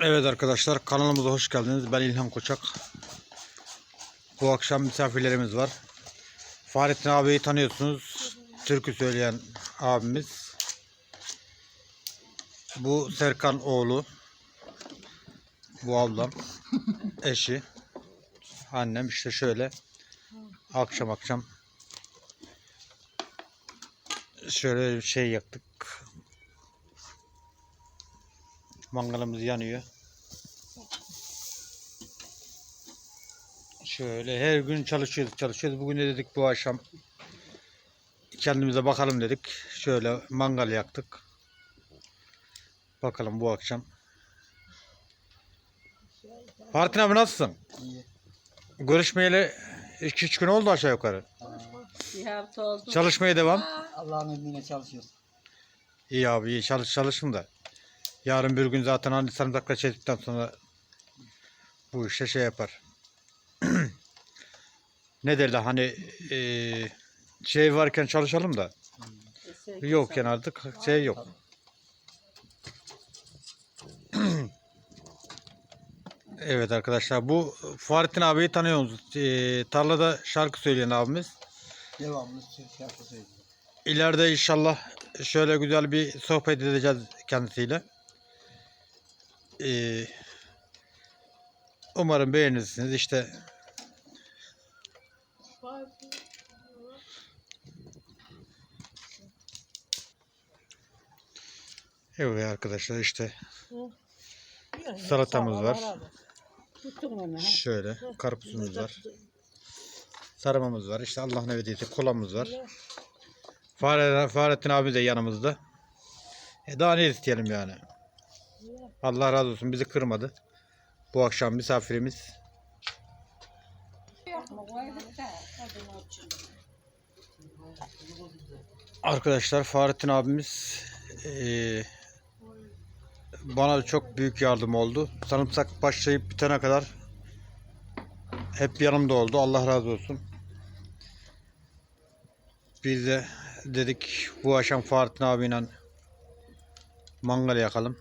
Evet arkadaşlar kanalımıza hoş geldiniz. Ben İlhan Koçak. Bu akşam misafirlerimiz var. Fahrettin abiyi tanıyorsunuz. Türkü söyleyen abimiz. Bu Serkan oğlu. Bu ablam. Eşi. Annem işte şöyle. Akşam akşam şöyle bir şey yaktık. Mangalımız yanıyor. Şöyle her gün çalışıyoruz çalışıyoruz. Bugün de dedik bu akşam kendimize bakalım dedik. Şöyle mangal yaktık. Bakalım bu akşam. Fahrettin abi nasılsın? İyi. Görüşmeyeli 2-3 gün oldu aşağı yukarı. Bir hafta oldu. Çalışmaya devam. Allah'ın izniyle çalışıyoruz. İyi abi iyi çalış çalışın da. Yarın bir gün zaten hani sarımsakla çektikten sonra bu işte şey yapar. ne derler hani eee, şey varken çalışalım da yokken artık şey yok. evet arkadaşlar bu Fahrettin abiyi tanıyorsunuz. Eee, tarlada şarkı söyleyen abimiz. Devamlı şarkı söylüyoruz. İleride inşallah şöyle güzel bir sohbet edeceğiz kendisiyle. Ee, umarım beğenirsiniz. İşte Evet arkadaşlar işte salatamız var. Şöyle karpuzumuz var. Sarmamız var. İşte Allah ne verdiyse kolamız var. Fahre, Fahrettin abi de yanımızda. E daha ne isteyelim yani. Allah razı olsun bizi kırmadı. Bu akşam misafirimiz. Arkadaşlar Fahrettin abimiz eee, bana çok büyük yardım oldu. Sarımsak başlayıp bitene kadar hep yanımda oldu. Allah razı olsun. Biz de dedik bu akşam Fahrettin abiyle mangal yakalım.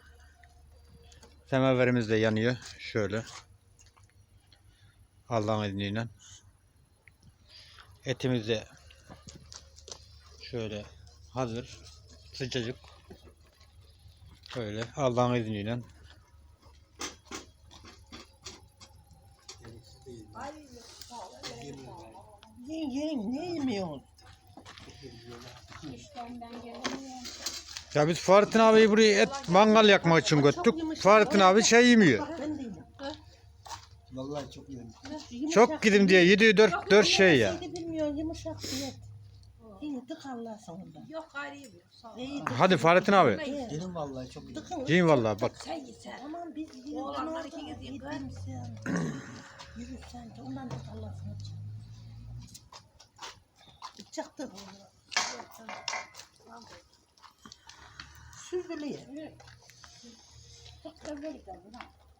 Semeverimiz de yanıyor. Şöyle. Allah'ın izniyle. Etimiz de şöyle hazır. Sıcacık. Böyle Allah'ın izniyle. Yiyin yiyin ne yemiyorsun? Ya biz Fahrettin abiyi buraya et mangal yakmak için götürdük. Fahrettin abi şey yemiyor. Yedim. Vallahi çok iyi. Çok gidim diye yedi dört dört şey ya. İyi tık Allah sonunda. Yok Hadi Fahrettin abi. Dedim vallahi çok iyi. tıkın. Yiyin vallahi bak. Sen git sen. Aman biz yiyin. Oğlanlar iki kez. Yedim sen. Yürü sen de ondan tık Allah sana. Çıktı.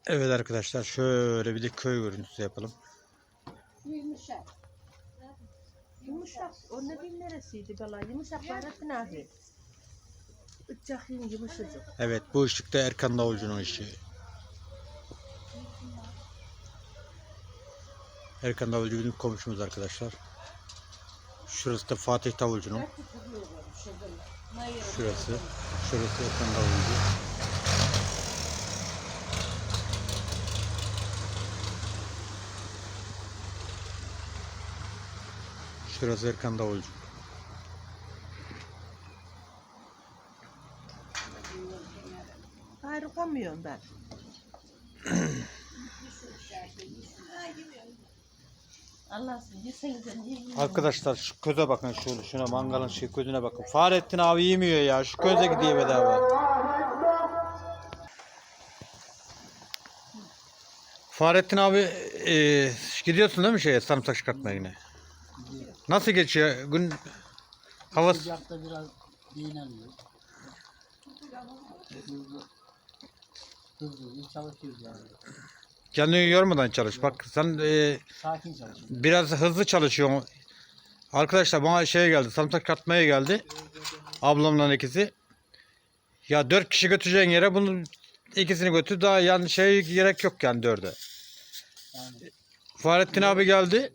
Evet arkadaşlar şöyle bir de köy görüntüsü yapalım. Yumuşak. Yumuşak. O ne bileyim neresiydi bela? Yumuşak Fahrettin abi. Yiyin yumuşacık. Evet bu ışıkta Erkan Davulcu'nun işi. Erkan Davulcu bizim komşumuz arkadaşlar. Şurası da Fatih Davulcu'nun. Şurası. Şurası Erkan Davulcu. Şurası Erkan Davulcu. Ayrılamıyorum ben. Yiyin? Arkadaşlar şu köze bakın şöyle şuna mangalın şu közüne bakın. Fahrettin abi yemiyor ya. Şu köze gidiyor bedava. Fahrettin abi e, gidiyorsun değil mi şeye sarımsak çıkartmaya yine? Nasıl geçiyor gün havası? Sıcakta biraz dinleniyor. Hızlı hızlı çalışıyoruz yani. Kendini yormadan çalış. Bak sen e, Sakin biraz hızlı çalışıyorsun. Arkadaşlar bana şey geldi. Sarımsak çıkartmaya geldi. Ablamla ikisi. Ya dört kişi götüreceğin yere bunu ikisini götür. Daha yani şey gerek yok yani dörde. Yani Fahrettin abi geldi.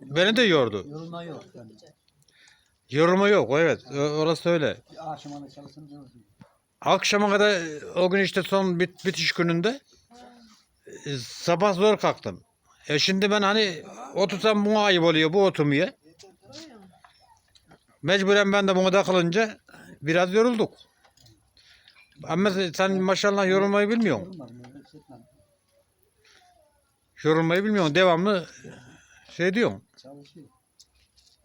Beni de yordu. yorulma yok. Yani. Yorulma yok evet. o- Orası öyle. Bir aşamada. Akşama kadar o gün işte son bit, bitiş gününde sabah zor kalktım. E şimdi ben hani otursam buna ayıp oluyor bu oturmuyor. Mecburen ben de buna takılınca biraz yorulduk. Ama sen maşallah yorulmayı bilmiyorsun. Yorulmayı bilmiyorsun. Devamlı şey diyorsun. Çalışıyor.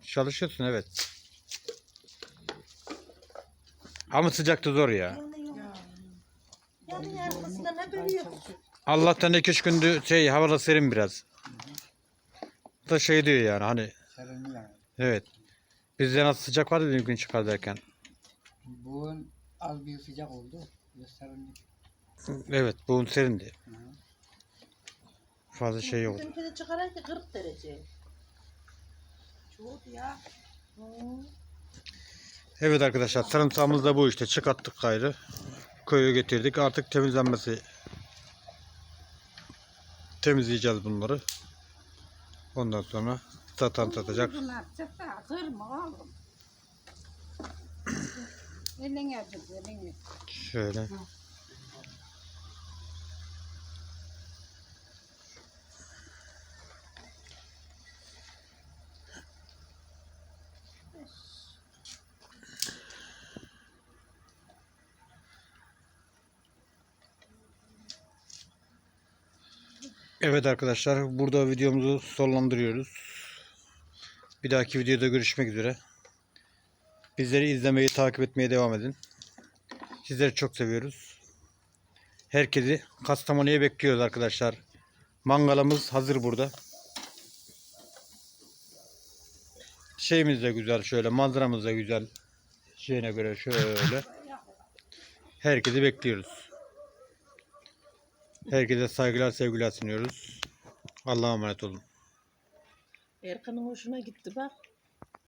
Çalışıyorsun evet. Ama sıcakta zor ya. Yani arkasından ne bölüyor? Allah'tan iki üç gündür şey havalar serin biraz. Da şey diyor yani hani Serinli yani. evet. Bizde nasıl sıcak vardı bir gün çıkar derken. Bugün az bir sıcak oldu. Ve serinlik. Evet bugün serindi. Hı hı. Fazla şey yok. Bizimkini çıkaraydı 40 derece. Çoğu ya. Hı. Evet arkadaşlar sarımsağımız da bu işte çıkarttık gayrı. Köye getirdik artık temizlenmesi. Temizleyeceğiz bunları. Ondan sonra satan satacak. Bunlar çıta kırma oğlum. Eline tut eline. Şöyle. Evet arkadaşlar burada videomuzu sonlandırıyoruz. Bir dahaki videoda görüşmek üzere. Bizleri izlemeyi, takip etmeye devam edin. Sizleri çok seviyoruz. Herkesi Kastamonu'ya bekliyoruz arkadaşlar. Mangalımız hazır burada. Şeyimiz de güzel şöyle, manzaramız da güzel. Şeyine göre şöyle. Herkesi bekliyoruz. Herkese saygılar, sevgiler sunuyoruz. Allah'a emanet olun. Erkan'ın hoşuna gitti bak.